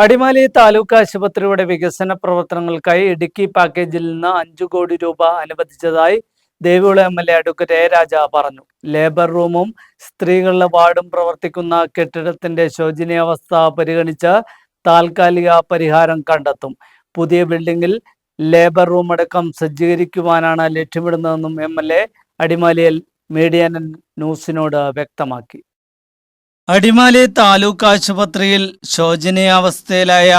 അടിമാലി താലൂക്ക് ആശുപത്രിയുടെ വികസന പ്രവർത്തനങ്ങൾക്കായി ഇടുക്കി പാക്കേജിൽ നിന്ന് അഞ്ചു കോടി രൂപ അനുവദിച്ചതായി Devikulam M L A advocate A Raja പറഞ്ഞു. ലേബർ റൂമും സ്ത്രീകളുടെ വാർഡും പ്രവർത്തിക്കുന്ന കെട്ടിടത്തിന്റെ ശോചനീയാവസ്ഥ പരിഗണിച്ച് താൽക്കാലിക പരിഹാരം കണ്ടെത്തും. പുതിയ ബിൽഡിംഗിൽ ലേബർ റൂം അടക്കം സജ്ജീകരിക്കുവാനാണ് ലക്ഷ്യമിടുന്നതെന്നും എം എൽ എ അടിമാലിയിൽ മീഡിയ ന്യൂസിനോട് വ്യക്തമാക്കി. അടിമാലി താലൂക്ക് ആശുപത്രിയിൽ ശോചനീയാവസ്ഥയിലായ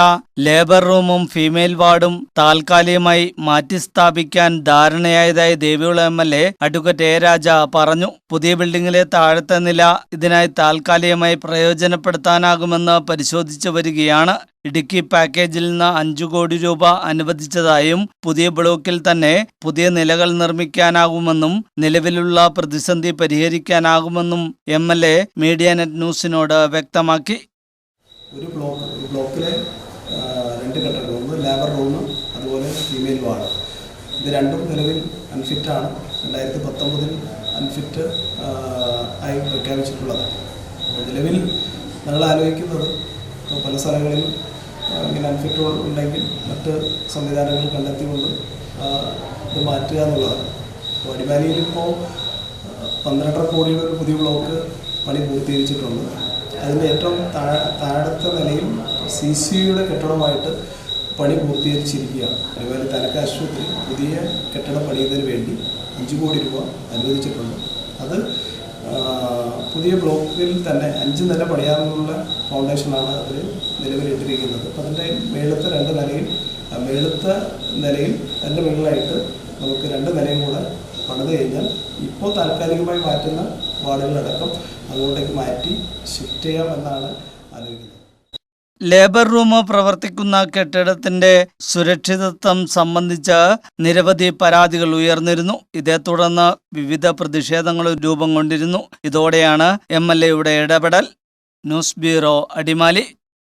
ലേബർ റൂമും ഫീമെയിൽ വാർഡും താൽക്കാലികമായി മാറ്റിസ്ഥാപിക്കാൻ ധാരണയായതായി Devikulam M L A advocate A Raja പറഞ്ഞു. പുതിയ ബിൽഡിംഗിലെ താഴത്തെ നില ഇതിനായി താൽക്കാലികമായി പ്രയോജനപ്പെടുത്താനാകുമെന്ന് പരിശോധിച്ചു വരികയാണ്. ഇടുക്കി പാക്കേജിൽ നിന്ന് അഞ്ചു കോടി രൂപ അനുവദിച്ചതായും പുതിയ ബ്ലോക്കിൽ തന്നെ പുതിയ നിലകൾ നിർമ്മിക്കാനാകുമെന്നും നിലവിലുള്ള പ്രതിസന്ധി പരിഹരിക്കാനാകുമെന്നും M L A media net ന്യൂസിനോട് വ്യക്തമാക്കി. ഒരു ബ്ലോക്ക് ബ്ലോക്കിലെ രണ്ട് ഘട്ടങ്ങൾ. ഒന്ന് ലേബർ റൂം അതുപോലെ ഫീമെയിൽ വാർഡ്. ഇത് രണ്ടും നിലവിൽ അൺഫിറ്റാണ് രണ്ടായിരത്തി പത്തൊമ്പതിൽ അൺഫിറ്റ് ആയി പ്രഖ്യാപിച്ചിട്ടുള്ളത്. നിലവിൽ ഞങ്ങൾ ആലോചിക്കുന്നത് ഇപ്പോൾ പല സ്ഥലങ്ങളിൽ ഇങ്ങനെ അൺഫിറ്റ് ഉണ്ടെങ്കിൽ മറ്റ് സംവിധാനങ്ങൾ കണ്ടെത്തിക്കൊണ്ട് ഇത് മാറ്റുക എന്നുള്ളതാണ്. അപ്പോൾ അടിമാലിയിൽ ഇപ്പോൾ പന്ത്രണ്ടര കോടിയുടെ ഒരു പുതിയ ബ്ലോക്ക് പണി പൂർത്തീകരിച്ചിട്ടുണ്ട്. അതിന്റെ ഏറ്റവും താഴെ താഴത്തെ നിലയിൽ സി സിയുടെ കെട്ടിടമായിട്ട് പണി പൂർത്തീകരിച്ചിരിക്കുകയാണ്. അതുപോലെ തലക്ക ആശുപത്രി പുതിയ കെട്ടിടം പണിയുന്നതിന് വേണ്ടി അഞ്ച് കോടി രൂപ അനുവദിച്ചിട്ടുണ്ട്. അത് പുതിയ ബ്ലോക്കിൽ തന്നെ അഞ്ച് നില പണിയാനുള്ള ഫൗണ്ടേഷനാണ് അവർ നിലവിലിട്ടിരിക്കുന്നത്. അപ്പം അതിന്റെ മേളത്തെ രണ്ട് നിലയിൽ മേളത്തെ നിലയിൽ അതിന്റെ മുകളിലായിട്ട് നമുക്ക് രണ്ട് നിലയും കൂടെ പണിത് കഴിഞ്ഞാൽ ഇപ്പോൾ താൽക്കാലികമായി മാറ്റുന്ന വാർഡുകളടക്കം അതുകൊണ്ടേക്ക് മാറ്റി ഷിഫ്റ്റ് ചെയ്യാമെന്നാണ് ആലോചിക്കുന്നത്. ലേബർ റൂം പ്രവർത്തിക്കുന്ന കെട്ടിടത്തിന്റെ സുരക്ഷിതത്വം സംബന്ധിച്ച് നിരവധി പരാതികൾ ഉയർന്നിരുന്നു. ഇതേ തുടർന്ന് വിവിധ പ്രതിഷേധങ്ങൾ രൂപം കൊണ്ടിരുന്നു. ഇതോടെയാണ് എം എൽ ഇടപെടൽ. News bureau Adimali.